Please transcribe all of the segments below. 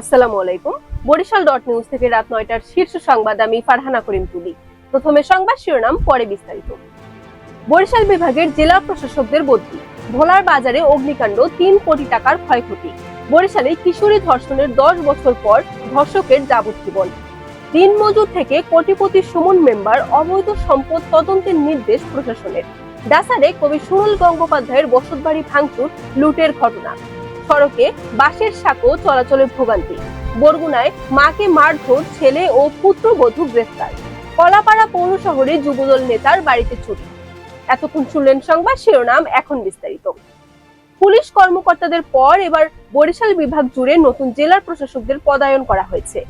আসসালামু আলাইকুম। Barishal dot news থেকে রাত নয়টার শীর্ষ সংবাদ আমি ফারহানা করিম তুলি। প্রথমে সংবাদ শিরোনাম, পরে বিস্তারিত। বরিশাল বিভাগের জেলা প্রশাসকদের বদলি। ভোলার বাজারে অগ্নিকাণ্ড, তিন কোটি টাকার ক্ষয়ক্ষতি। বরিশালে কিশোরী ধর্ষণের দশ বছর পর ধর্ষকের যাবজ্জীবন। দিনমজুর থেকে কোটিপতি সুমন মেম্বার অবৈধ সম্পদ তদন্তের নির্দেশ প্রশাসনের। ডাসারে কবি সুনীল গঙ্গোপাধ্যায়ের বসতবাড়ি ভাঙচুর, লুটের ঘটনা। সড়কে বাসের সাঁকো চলাচলে ভোগান্তি। বরগুনায় মাকে মারধর ছেলে ও পুত্রবধূ গ্রেফতার। কলাপাড়া পৌর শহরে যুবদল নেতার বাড়িতে চুরি এতক্ষণ শুনলেন সংবাদ, শিরোনাম এখন বিস্তারিত। পুলিশ কর্মকর্তাদের পর এবার বরিশাল বিভাগ জুড়ে নতুন জেলার প্রশাসকদের পদায়ন করা হয়েছে।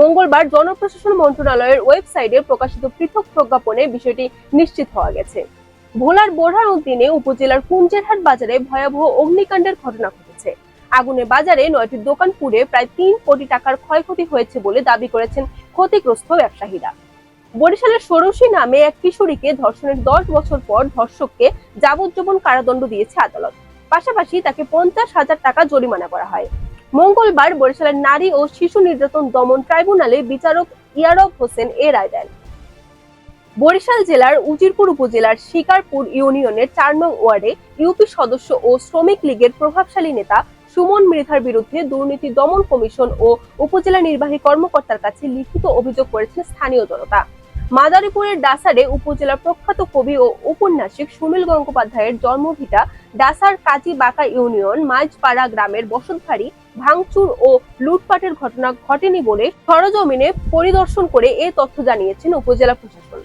মঙ্গলবার জনপ্রশাসন মন্ত্রণালয়ের ওয়েবসাইটে প্রকাশিত পৃথক প্রজ্ঞাপনে বিষয়টি নিশ্চিত হওয়া গেছে। ভোলার বোরহান উদ্দিনে উপজেলার কুঞ্জেরহাট বাজারে ভয়াবহ অগ্নিকাণ্ডের ঘটনা ঘটেছে। আগুনে বাজারে নয়টি দোকান পুড়ে প্রায় তিন কোটি টাকার ক্ষয়ক্ষতি হয়েছে বলে দাবি করেছেন ক্ষতিগ্রস্ত ব্যবসায়ীরা। বরিশালের ষোড়শী নামে এক কিশোরীকে ধর্ষণের দশ বছর পর ধর্ষককে যাবজ্জীবন কারাদণ্ড দিয়েছে আদালত। পাশাপাশি তাকে পঞ্চাশ হাজার টাকা জরিমানা করা হয়। মঙ্গলবার বরিশালের নারী ও শিশু নির্যাতন দমন ট্রাইব্যুনালে বিচারক ইয়ারব হোসেন এ রায় দেন। বরিশাল জেলার উজিরপুর উপজেলার শিকারপুর ইউনিয়নের চার নং ওয়ার্ডে ইউপি সদস্য ও শ্রমিক লীগের প্রভাবশালী নেতা সুমন মৃধার বিরুদ্ধে দুর্নীতি দমন কমিশন ও উপজেলা নির্বাহী কর্মকর্তার কাছে লিখিত অভিযোগ করেছেন স্থানীয় জনতা। মাদারীপুরের ডাসারে উপজেলার প্রখ্যাত কবি ও উপন্যাসিক সুনীল গঙ্গোপাধ্যায়ের জন্মভিটা ডাসার কাজী বাঁকা ইউনিয়ন মাইজপাড়া গ্রামের বসতবাড়ি ভাঙচুর ও লুটপাটের ঘটনা ঘটেনি বলে সরজমিনে পরিদর্শন করে এ তথ্য জানিয়েছেন উপজেলা প্রশাসন।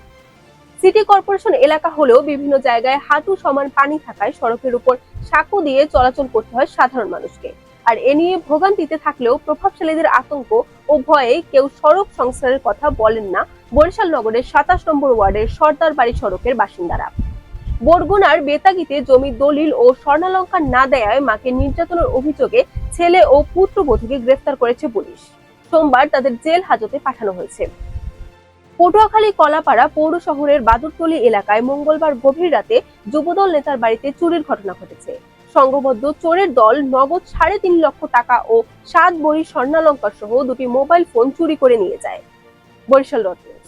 সিটি কর্পোরেশন এলাকা হলেও বিভিন্ন জায়গায় হাঁটু সমান পানি থাকায় সড়কের উপর সাঁকো দিয়ে চলাচল করতে হয় সাধারণ মানুষকে। আর এ নিয়ে ভোগান্তিতে থাকলেও প্রভাবশালীদের আতঙ্ক ও ভয়ে কেউ সড়ক সংস্কারের কথা বলেন না বরিশাল নগরের সাতাশ নম্বর ওয়ার্ডের সর্দার বাড়ি সড়কের বাসিন্দারা। বরগুনার বেতাগিতে জমি দলিল ও স্বর্ণালঙ্কার না দেয়ায় মাকে নির্যাতনের অভিযোগে ছেলে ও পুত্রবধূকে গ্রেফতার করেছে পুলিশ। সোমবার তাদের জেল হাজতে পাঠানো হয়েছে। পটুয়াখালী কলাপাড়া পৌর শহরের বাদুরতলি এলাকায় মঙ্গলবার গভীর রাতে যুবদল নেতার বাড়িতে চুরির ঘটনা ঘটেছে সংঘবদ্ধ চোরের দল নগদ সাড়ে তিন লক্ষ টাকা ও সাত বড়ি স্বর্ণালঙ্কার সহ দুটি মোবাইল ফোন চুরি করে নিয়ে যায় বরিশাল ডট নিউজ।